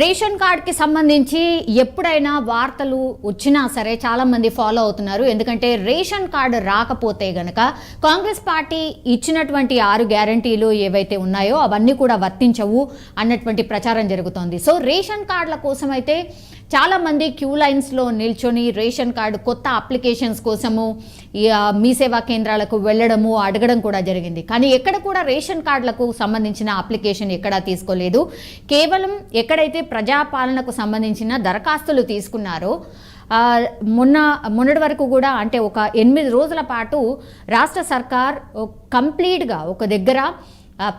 Ration కార్డ్కి సంబంధించి ఎప్పుడైనా వార్తలు వచ్చినా సరే చాలామంది ఫాలో అవుతున్నారు. ఎందుకంటే రేషన్ కార్డు రాకపోతే గనక కాంగ్రెస్ పార్టీ ఇచ్చినటువంటి ఆరు గ్యారంటీలు ఏవైతే ఉన్నాయో అవన్నీ కూడా వర్తించవు అన్నటువంటి ప్రచారం జరుగుతోంది. సో రేషన్ కార్డుల కోసం అయితే చాలామంది క్యూ లైన్స్లో నిల్చొని రేషన్ కార్డు కొత్త అప్లికేషన్స్ కోసము మీ సేవా కేంద్రాలకు వెళ్ళడము అడగడం కూడా జరిగింది. కానీ ఎక్కడ కూడా రేషన్ కార్డులకు సంబంధించిన అప్లికేషన్ ఎక్కడా తీసుకోలేదు. కేవలం ఎక్కడైతే ప్రజాపాలనకు సంబంధించిన దరఖాస్తులు తీసుకున్నారో మొన్న మొన్నటి వరకు కూడా అంటే ఒక ఎనిమిది రోజుల పాటు రాష్ట్ర సర్కార్ కంప్లీట్గా ఒక దగ్గర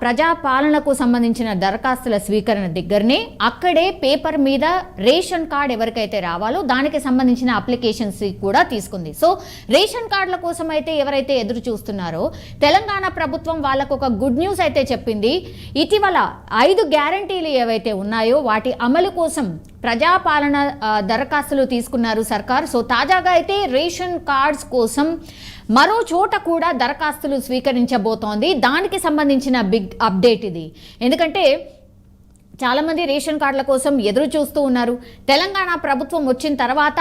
ప్రజాపాలనకు సంబంధించిన దరఖాస్తుల స్వీకరణ దగ్గరనే అక్కడే పేపర్ మీద రేషన్ కార్డ్ ఎవరికైతే రావాలో దానికి సంబంధించిన అప్లికేషన్స్ కూడా తీసుకుంది. సో రేషన్ కార్డుల కోసం అయితే ఎవరైతే ఎదురు చూస్తున్నారో తెలంగాణ ప్రభుత్వం వాళ్ళకు ఒక గుడ్ న్యూస్ అయితే చెప్పింది. ఇటీవల ఐదు గ్యారంటీలు ఏవైతే ఉన్నాయో వాటి అమలు కోసం ప్రజాపాలన దరఖాస్తులు తీసుకున్నారు సర్కార్. సో తాజాగా అయితే రేషన్ కార్డ్స్ కోసం మరో చోట కూడా దరఖాస్తులు స్వీకరించబోతోంది. దానికి సంబంధించిన బిగ్ అప్డేట్ ఇది. ఎందుకంటే చాలామంది రేషన్ కార్డుల కోసం ఎదురు చూస్తూ ఉన్నారు. తెలంగాణ ప్రభుత్వం వచ్చిన తర్వాత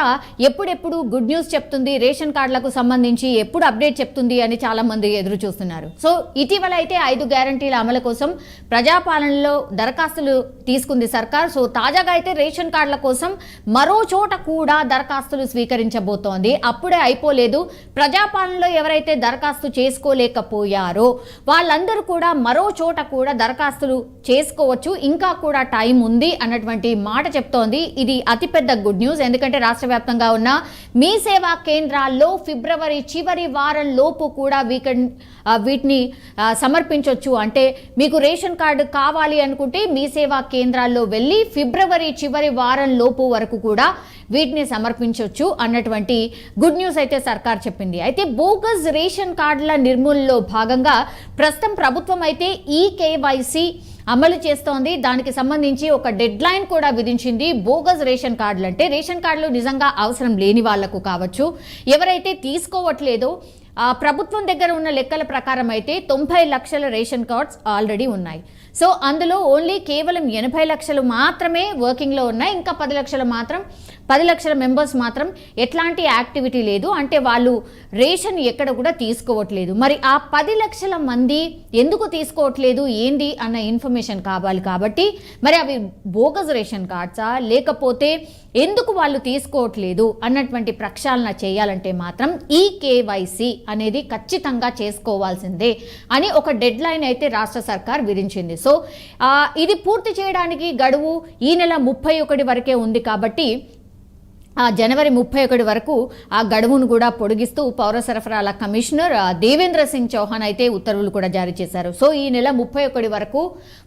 ఎప్పుడెప్పుడు గుడ్ న్యూస్ చెప్తుంది? రేషన్ కార్డులకు సంబంధించి ఎప్పుడు అప్డేట్ చెప్తుంది? అని చాలామంది ఎదురు చూస్తున్నారు. సో ఇటీవల అయితే ఐదు గ్యారంటీల అమలు కోసం ప్రజాపాలనలో దరఖాస్తులు తీసుకుంది సర్కార్. సో తాజాగా అయితే రేషన్ కార్డుల కోసం మరో చోట కూడా దరఖాస్తులు స్వీకరించబోతోంది. అప్పుడే అయిపోలేదు. ప్రజాపాలనలో ఎవరైతే దరఖాస్తు చేసుకోలేకపోయారో వాళ్ళందరూ కూడా మరో చోట కూడా దరఖాస్తులు చేసుకోవచ్చు. ఇంకా కూడా టైం ఉంది అన్నటువంటి మాట చెప్తోంది. ఇది అతిపెద్ద గుడ్ న్యూస్. ఎందుకంటే రాష్ట్ర వ్యాప్తంగా ఉన్న మీ సేవా కేంద్రాల్లో ఫిబ్రవరి చివరి వారం లోపు కూడా వీకెండ్ వీటిని సమర్పించవచ్చు అంటే మీకు రేషన్ కార్డు కావాలి అనుకుంటే మీ సేవా కేంద్రాల్లో వెళ్ళి ఫిబ్రవరి చివరి వారం లోపు వరకు కూడా వీటిని సమర్పించవచ్చు అన్నటువంటి గుడ్ న్యూస్ అయితే సర్కార్ చెప్పింది. అయితే బోగస్ రేషన్ కార్డుల నిర్మూలనలో భాగంగా ప్రస్తుతం ప్రభుత్వం అయితే ఈ కేవైసీ అమలు చేస్తోంది. దానికి సంబంధించి ఒక డెడ్ లైన్ కూడా విధించింది. బోగస్ రేషన్ కార్డులు అంటే రేషన్ కార్డులు నిజంగా అవసరం లేని వాళ్ళకు కావచ్చు. ఎవరైతే తీసుకోవట్లేదో ప్రభుత్వం దగ్గర ఉన్న లెక్కల ప్రకారం అయితే తొంభై లక్షల రేషన్ కార్డ్స్ ఆల్రెడీ ఉన్నాయి. సో అందులో ఓన్లీ కేవలం ఎనభై లక్షలు మాత్రమే వర్కింగ్లో ఉన్నాయి. ఇంకా పది లక్షలు మాత్రం పది లక్షల మెంబర్స్ మాత్రం ఎట్లాంటి యాక్టివిటీ లేదు. అంటే వాళ్ళు రేషన్ ఎక్కడ కూడా తీసుకోవట్లేదు. మరి ఆ పది లక్షల మంది ఎందుకు తీసుకోవట్లేదు? ఏంది అన్న ఇన్ఫర్మేషన్ కావాలి కాబట్టి మరి అవి బోగస్ రేషన్ కార్డ్సా? లేకపోతే ఎందుకు వాళ్ళు తీసుకోవట్లేదు? అన్నటువంటి ప్రక్షాళన చేయాలంటే మాత్రం ఈ కేవైసీ అనేది ఖచ్చితంగా చేసుకోవాల్సిందే అని ఒక డెడ్ లైన్ అయితే రాష్ట్ర సర్కార్ విధించింది. సో ఇది పూర్తి చేయడానికి గడువు ఈ నెల ముప్పై ఒకటి వరకే ఉంది కాబట్టి ఆ జనవరి ముప్పై ఒకటి వరకు ఆ గడువును కూడా పొడిగిస్తూ పౌర సరఫరాల కమిషనర్ దేవేంద్ర సింగ్ చౌహాన్ అయితే ఉత్తర్వులు కూడా జారీ చేశారు. సో ఈ నెల ముప్పై ఒకటి వరకు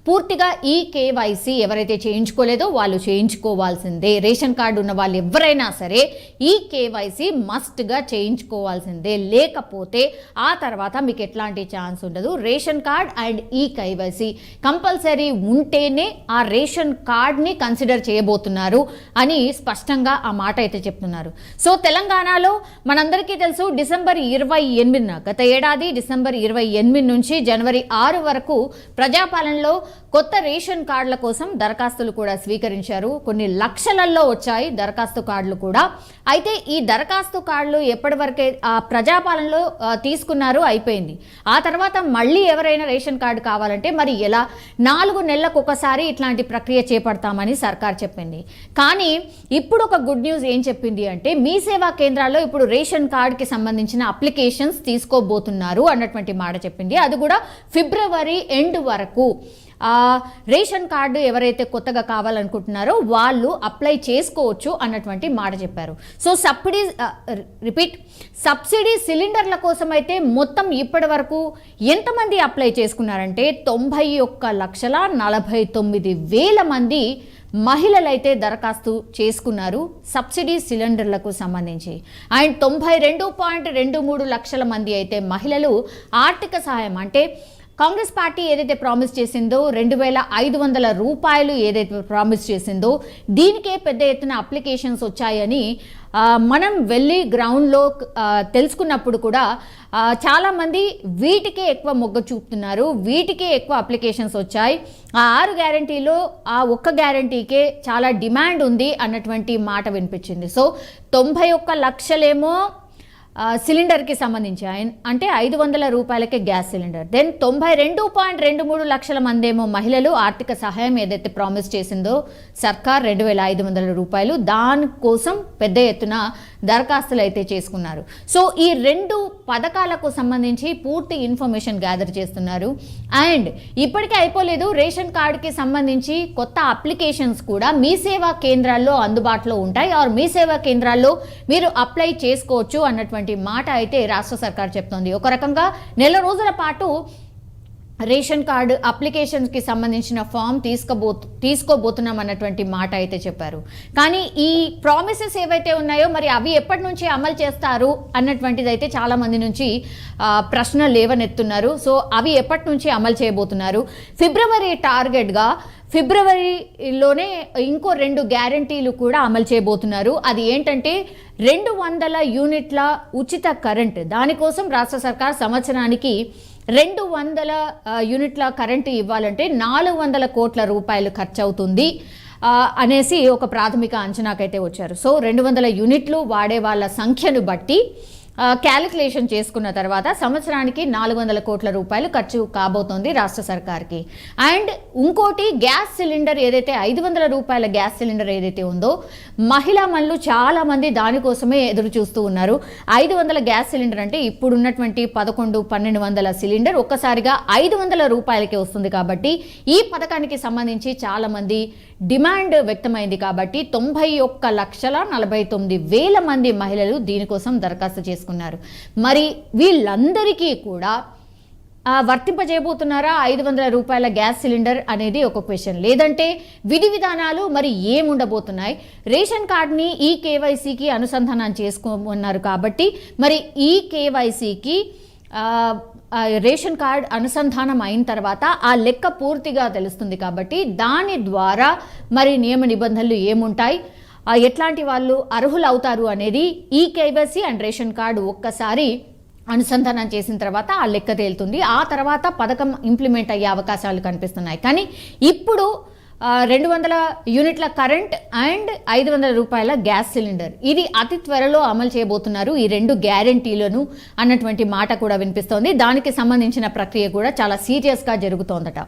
పూర్తిగా ఈ కేవైసీ ఎవరైతే చేయించుకోలేదో వాళ్ళు చేయించుకోవాల్సిందే. రేషన్ కార్డు ఉన్న వాళ్ళు ఎవరైనా సరే ఈ కేవైసీ మస్ట్గా చేయించుకోవాల్సిందే. లేకపోతే ఆ తర్వాత మీకు ఎట్లాంటి ఛాన్స్ ఉండదు. Ration card and e KYC compulsory ఉంటేనే ఆ రేషన్ కార్డ్ని కన్సిడర్ చేయబోతున్నారు అని స్పష్టంగా ఆ మాట అయితే చెప్తున్నారు. సో తెలంగాణలో మనందరికీ తెలుసు డిసెంబర్ ఇరవై ఎనిమిదిన గత ఏడాది డిసెంబర్ ఇరవై ఎనిమిది నుంచి జనవరి ఆరు వరకు ప్రజాపాలనలో కొత్త రేషన్ కార్డుల కోసం దరఖాస్తులు కూడా స్వీకరించారు. కొన్ని లక్షలల్లో వచ్చాయి దరఖాస్తు కార్డులు కూడా. అయితే ఈ దరఖాస్తు కార్డులు ఎప్పటివరకే ఆ ప్రజాపాలనలో తీసుకున్నారు అయిపోయింది. ఆ తర్వాత మళ్ళీ ఎవరైనా రేషన్ కార్డు కావాలంటే మరి ఎలా? నాలుగు నెలలకు ఒకసారి ఇట్లాంటి ప్రక్రియ చేపడతామని సర్కార్ చెప్పింది. కానీ ఇప్పుడు ఒక గుడ్ న్యూస్ ఏం చెప్పింది అంటే మీ సేవా కేంద్రాల్లో ఇప్పుడు రేషన్ కార్డుకి సంబంధించిన అప్లికేషన్స్ తీసుకోబోతున్నారు అన్నటువంటి మాట చెప్పింది. అది కూడా ఫిబ్రవరి ఎండ్ వరకు. రేషన్ కార్డు ఎవరైతే కొత్తగా కావాలనుకుంటున్నారో వాళ్ళు అప్లై చేసుకోవచ్చు అన్నటువంటి మాట చెప్పారు. సో సబ్సిడీ రిపీట్ సబ్సిడీ సిలిండర్ల కోసం అయితే మొత్తం ఇప్పటి వరకు ఎంతమంది అప్లై చేసుకున్నారంటే తొంభై ఒక్క లక్షల నలభై తొమ్మిది వేల మంది మహిళలైతే దరఖాస్తు చేసుకున్నారు సబ్సిడీ సిలిండర్లకు సంబంధించి. అండ్ తొంభై రెండు పాయింట్ రెండు మూడు లక్షల మంది అయితే మహిళలు ఆర్థిక సహాయం అంటే కాంగ్రెస్ పార్టీ ఏదైతే ప్రామిస్ చేసిందో రెండు వేల ఐదు వందల రూపాయలు ఏదైతే ప్రామిస్ చేసిందో దీనికే పెద్ద ఎత్తున అప్లికేషన్స్ వచ్చాయని మనం వెళ్ళి గ్రౌండ్లో తెలుసుకున్నప్పుడు కూడా చాలామంది వీటికే ఎక్కువ మొగ్గు చూపుతున్నారు వీటికే ఎక్కువ అప్లికేషన్స్ వచ్చాయి. ఆ ఆరు గ్యారంటీలో ఆ ఒక్క గ్యారంటీకే చాలా డిమాండ్ ఉంది అన్నటువంటి మాట వినిపించింది. సో తొంభై ఒక్క లక్షలేమో సిలిండర్కి సంబంధించి అంటే ఐదు వందల రూపాయలకే గ్యాస్ సిలిండర్. దెన్ తొంభై రెండు పాయింట్ రెండు మూడు లక్షల మందేమో మహిళలు ఆర్థిక సహాయం ఏదైతే ప్రామిస్ చేసిందో సర్కార్ రెండు వేల ఐదు వందల రూపాయలు దానికోసం పెద్ద ఎత్తున దరఖాస్తులు అయితే చేసుకున్నారు. సో ఈ రెండు పథకాలకు సంబంధించి పూర్తి ఇన్ఫర్మేషన్ గ్యాదర్ చేస్తున్నారు. అండ్ ఇప్పటికే అయిపోలేదు రేషన్ కార్డుకి సంబంధించి కొత్త అప్లికేషన్స్ కూడా మీ సేవా కేంద్రాల్లో అందుబాటులో ఉంటాయి. ఆర్ మీ సేవా కేంద్రాల్లో మీరు అప్లై చేసుకోవచ్చు అన్నటువంటి మాట అయితే రాష్ట్ర సర్కార్ చెప్తోంది. ఒక రకంగా నెల రోజుల పాటు రేషన్ కార్డు అప్లికేషన్స్కి సంబంధించిన ఫామ్ తీసుకోబో తీసుకోబోతున్నాం అన్నటువంటి మాట అయితే చెప్పారు. కానీ ఈ ప్రామిసెస్ ఏవైతే ఉన్నాయో మరి అవి ఎప్పటి నుంచి అమలు చేస్తారు అన్నటువంటిది అయితే చాలామంది నుంచి ప్రశ్నలు లేవనెత్తున్నారు. సో అవి ఎప్పటి నుంచి అమలు చేయబోతున్నారు? ఫిబ్రవరి టార్గెట్గా ఫిబ్రవరిలోనే ఇంకో రెండు గ్యారంటీలు కూడా అమలు చేయబోతున్నారు. అది ఏంటంటే రెండు వందల యూనిట్ల ఉచిత కరెంట్. దానికోసం రాష్ట్ర సర్కార్ సంవత్సరానికి రెండు వందల యూనిట్ల కరెంటు ఇవ్వాలంటే నాలుగు వందల కోట్ల రూపాయలు ఖర్చు అవుతుంది అనేసి ఒక ప్రాథమిక అంచనాకైతే వచ్చారు. సో రెండు వందల యూనిట్లు వాడే వాళ్ళ సంఖ్యను బట్టి క్యాలిక్యులేషన్ చేసుకున్న తర్వాత సంవత్సరానికి నాలుగు వందల కోట్ల రూపాయలు ఖర్చు కాబోతోంది రాష్ట్ర సర్కార్కి. అండ్ ఇంకోటి గ్యాస్ సిలిండర్ ఏదైతే ఐదు వందల రూపాయల గ్యాస్ సిలిండర్ ఏదైతే ఉందో మహిళా మనులు చాలామంది దానికోసమే ఎదురు చూస్తూ ఉన్నారు. ఐదు వందల గ్యాస్ సిలిండర్ అంటే ఇప్పుడున్నటువంటి పదకొండు పన్నెండు వందల సిలిండర్ ఒక్కసారిగా ఐదు వందల రూపాయలకే వస్తుంది కాబట్టి ఈ పథకానికి సంబంధించి చాలామంది డిమాండ్ వ్యక్తమైంది కాబట్టి తొంభై ఒక్క లక్షల నలభై తొమ్మిది వేల మంది మహిళలు దీనికోసం దరఖాస్తు చేసుకున్నారు. మరి వీళ్ళందరికీ కూడా వర్తింపజేయబోతున్నారా ఐదు వందల రూపాయల గ్యాస్ సిలిండర్ అనేది ఒక క్వశ్చన్. లేదంటే విధి విధానాలు మరి ఏముండబోతున్నాయి? రేషన్ కార్డ్ని ఈ కేవైసీకి అనుసంధానం చేసుకోమన్నారు కాబట్టి మరి ఈ కేవైసీకి రేషన్ కార్డ్ అనుసంధానం అయిన తర్వాత ఆ లెక్క పూర్తిగా తెలుస్తుంది కాబట్టి దాని ద్వారా మరి నియమ నిబంధనలు ఏముంటాయి? ఎట్లాంటి వాళ్ళు అర్హులు అవుతారు అనేది ఈ కేవైసీ అండ్ రేషన్ కార్డు ఒక్కసారి అనుసంధానం చేసిన తర్వాత ఆ లెక్క తేలుతుంది. ఆ తర్వాత పథకం ఇంప్లిమెంట్ అయ్యే అవకాశాలు కనిపిస్తున్నాయి. కానీ ఇప్పుడు రెండు వందల యూనిట్ల కరెంట్ అండ్ ఐదు వందల రూపాయల గ్యాస్ సిలిండర్. ఇది అతి త్వరలో అమలు చేయబోతున్నారు ఈ రెండు గ్యారంటీలను అన్నటువంటి మాట కూడా వినిపిస్తోంది. దానికి సంబంధించిన ప్రక్రియ కూడా చాలా సీరియస్గా జరుగుతోందట.